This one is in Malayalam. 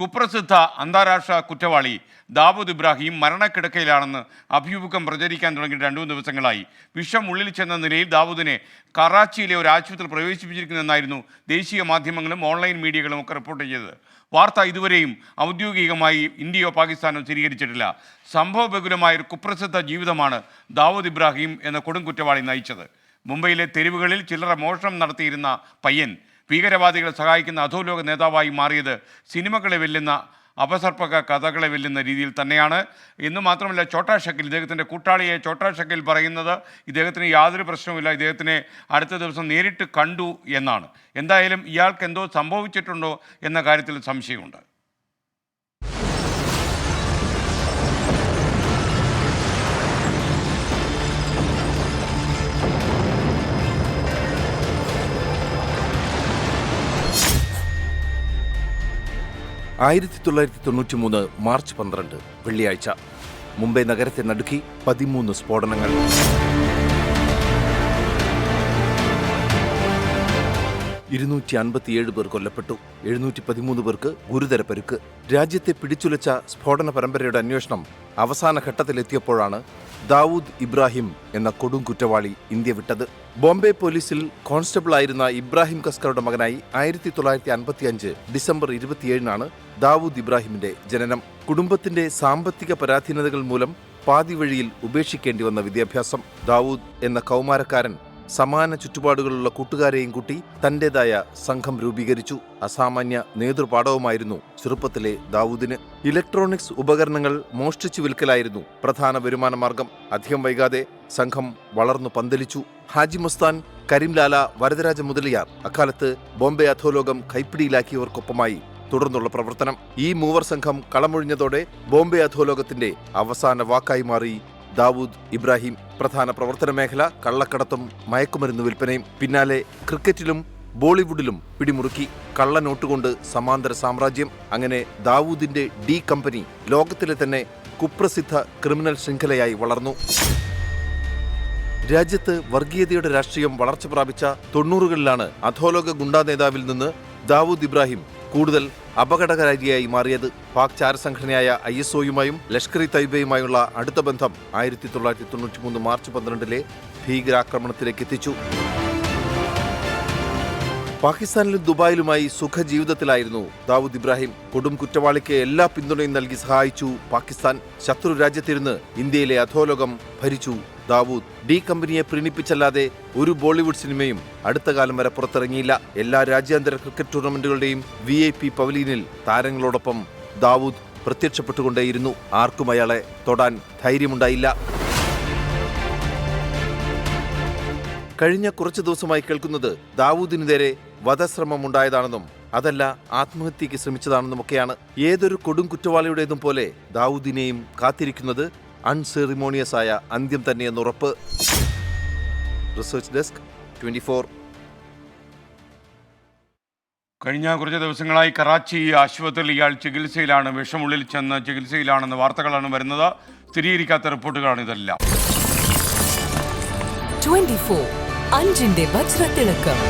കുപ്രസിദ്ധ അന്താരാഷ്ട്ര കുറ്റവാളി ദാവൂദ് ഇബ്രാഹിം മരണക്കിടക്കയിലാണെന്ന് അഭിമുഖം പ്രചരിക്കാൻ തുടങ്ങി രണ്ടു ദിവസങ്ങളായി. വിഷം ഉള്ളിൽ ചെന്ന നിലയിൽ ദാവൂദിനെ കറാച്ചിയിലെ ഒരു ആശുപത്രി പ്രവേശിപ്പിച്ചിരിക്കുന്നതെന്നായിരുന്നു ദേശീയ മാധ്യമങ്ങളും ഓൺലൈൻ മീഡിയകളും ഒക്കെ റിപ്പോർട്ട് ചെയ്തത്. വാർത്ത ഇതുവരെയും ഔദ്യോഗികമായി ഇന്ത്യയോ പാകിസ്ഥാനോ സ്ഥിരീകരിച്ചിട്ടില്ല. സംഭവബഹുലമായ ഒരു കുപ്രസിദ്ധ ജീവിതമാണ് ദാവൂദ് ഇബ്രാഹിം എന്ന കൊടും കുറ്റവാളി നയിച്ചത്. മുംബൈയിലെ തെരുവുകളിൽ ചില്ലറ മോഷണം നടത്തിയിരുന്ന പയ്യൻ ഭീകരവാദികളെ സഹായിക്കുന്ന അധോലോക നേതാവായി മാറിയത് സിനിമകളെ വെല്ലുന്ന അപസർപ്പക കഥകളെ വെല്ലുന്ന രീതിയിൽ തന്നെയാണ്. എന്ന് മാത്രമല്ല ചോട്ടാ ഷക്കിൽ ഇദ്ദേഹത്തിന്റെ കൂട്ടാളിയെ ചോട്ടാ ഷക്കിൽ പറയുന്നത് ഇദ്ദേഹത്തിന് യാതൊരു പ്രശ്നവുമില്ല ഇദ്ദേഹത്തിനെ അടുത്ത ദിവസം നേരിട്ട് കണ്ടു എന്നാണ്. എന്തായാലും ഇയാൾക്ക് എന്തോ സംഭവിച്ചിട്ടുണ്ടോ എന്ന കാര്യത്തിൽ സംശയമുണ്ട്. ആയിരത്തി തൊള്ളായിരത്തി തൊണ്ണൂറ്റി മൂന്ന് മാർച്ച് പന്ത്രണ്ട് വെള്ളിയാഴ്ച. മുംബൈ നഗരത്തെ നടുക്കി പതിമൂന്ന് സ്ഫോടനങ്ങൾ. ഇരുന്നൂറ്റി അൻപത്തിയേഴ് പേർ കൊല്ലപ്പെട്ടു. എഴുന്നൂറ്റി പതിമൂന്ന് പേർക്ക് ഗുരുതര പരുക്ക്. രാജ്യത്തെ പിടിച്ചുലച്ച സ്ഫോടന പരമ്പരയുടെ അന്വേഷണം അവസാന ഘട്ടത്തിലെത്തിയപ്പോഴാണ് ദാവൂദ് ഇബ്രാഹിം എന്ന കൊടും കുറ്റവാളി ഇന്ത്യ വിട്ടത്. ബോംബെ പോലീസിൽ കോൺസ്റ്റബിൾ ആയിരുന്ന ഇബ്രാഹിം കസ്കറുടെ മകനായി ആയിരത്തി തൊള്ളായിരത്തി അൻപത്തി അഞ്ച് ഡിസംബർ ഇരുപത്തിയേഴിനാണ് ദാവൂദ് ഇബ്രാഹിമിന്റെ ജനനം. കുടുംബത്തിന്റെ സാമ്പത്തിക പരാധീനതകൾ മൂലം പാതിവഴിയിൽ ഉപേക്ഷിക്കേണ്ടി വന്ന വിദ്യാഭ്യാസം ദാവൂദ് എന്ന കൗമാരക്കാരൻ സമാന ചുറ്റുപാടുകളുള്ള കൂട്ടുകാരെയും കൂട്ടി തന്റേതായ സംഘം രൂപീകരിച്ചു. അസാമാന്യ നേതൃപാഠവുമായിരുന്നു ചെറുപ്പത്തിലെ ദാവൂദിന്. ഇലക്ട്രോണിക്സ് ഉപകരണങ്ങൾ മോഷ്ടിച്ചു വിൽക്കലായിരുന്നു പ്രധാന വരുമാന മാർഗം. അധികം വൈകാതെ സംഘം വളർന്നു പന്തലിച്ചു. ഹാജി മുസ്താൻ കരിംലാല വരദരാജ മുതലിയാർ അക്കാലത്ത് ബോംബെ അധോലോകം കൈപ്പിടിയിലാക്കിയവർക്കൊപ്പമായി തുടർന്നുള്ള പ്രവർത്തനം. ഈ മൂവർ സംഘം കളമൊഴിഞ്ഞതോടെ ബോംബെ അധോലോകത്തിന്റെ അവസാന വാക്കായി മാറി. ദാവൂദ് ഇബ്രാഹിം പ്രധാന പ്രവർത്തന മേഖല കള്ളക്കടത്തും മയക്കുമരുന്ന് വിൽപ്പനയും പിന്നാലെ ക്രിക്കറ്റിലും ബോളിവുഡിലും പിടിമുറുക്കി കള്ളനോട്ടുകൊണ്ട് സമാന്തര സാമ്രാജ്യം. അങ്ങനെ ദാവൂദിന്റെ ഡി കമ്പനി ലോകത്തിലെ തന്നെ കുപ്രസിദ്ധ ക്രിമിനൽ ശൃംഖലയായി വളർന്നു. രാജ്യത്ത് വർഗീയതയുടെ രാഷ്ട്രീയം വളർച്ച പ്രാപിച്ച തൊണ്ണൂറുകളിലാണ് അധോലോക ഗുണ്ടാ നേതാവിൽ നിന്ന് ദാവൂദ് ഇബ്രാഹിം കൂടുതൽ അപകടകാരിയായി മാറിയത് പാക് ചാരസംഘടനയായ ഐ എസ് ഒയുമായും ലഷ്കർ ഇ തൈബയുമായുള്ള അടുത്ത ബന്ധം ആയിരത്തി തൊള്ളായിരത്തി തൊണ്ണൂറ്റി മൂന്ന് മാർച്ച് പന്ത്രണ്ടിലെ ഭീകരാക്രമണത്തിലേക്ക് എത്തിച്ചു. പാകിസ്ഥാനിലും ദുബായിലുമായി സുഖജീവിതത്തിലായിരുന്നു ദാവൂദ് ഇബ്രാഹിം. കൊടും കുറ്റവാളിക്ക് എല്ലാ പിന്തുണയും നൽകി സഹായിച്ചു പാകിസ്ഥാൻ. ശത്രു രാജ്യത്തിരുന്ന് ഇന്ത്യയിലെ അധോലോകം ഭരിച്ചു ദാവൂദ്. ഡി കമ്പനിയെ പ്രീണിപ്പിച്ചല്ലാതെ ഒരു ബോളിവുഡ് സിനിമയും അടുത്ത കാലം വരെ പുറത്തിറങ്ങിയില്ല. എല്ലാ രാജ്യാന്തര ക്രിക്കറ്റ് ടൂർണമെന്റുകളുടെയും വി ഐ പി പവലീനിൽ താരങ്ങളോടൊപ്പം ദാവൂദ് പ്രത്യക്ഷപ്പെട്ടുകൊണ്ടേയിരുന്നു. ആർക്കും അയാളെ തൊടാൻ ധൈര്യമുണ്ടായില്ല. കഴിഞ്ഞ കുറച്ചു ദിവസമായി കേൾക്കുന്നത് ദാവൂദിനു നേരെ വധശ്രമം ഉണ്ടായതാണെന്നും അതല്ല ആത്മഹത്യക്ക് ശ്രമിച്ചതാണെന്നുമൊക്കെയാണ് ഏതൊരു കൊടും കുറ്റവാളിയുടേതും പോലെ ദാവൂദിനെയും കാത്തിരിക്കുന്നത് അൺസെറിമോണിയസ് ആയ അന്ത്യം തന്നെയെന്നുറപ്പ് റിസർച്ച് ഡെസ്ക് ട്വന്റി ഫോർ. കഴിഞ്ഞ കുറച്ച് ദിവസങ്ങളായി കറാച്ചി ആശുപത്രിയിൽ ഇയാൾ ചികിത്സയിലാണ് വിഷമുള്ളിൽ ചെന്ന് ചികിത്സയിലാണെന്ന് വാർത്തകളാണ് വരുന്നത്. സ്ഥിരീകരിക്കാത്ത റിപ്പോർട്ടുകളാണ് ഇതെല്ലാം. ട്വന്റി ഫോർ അഞ്ചിന്റെ വജ്രത്തിളക്കം.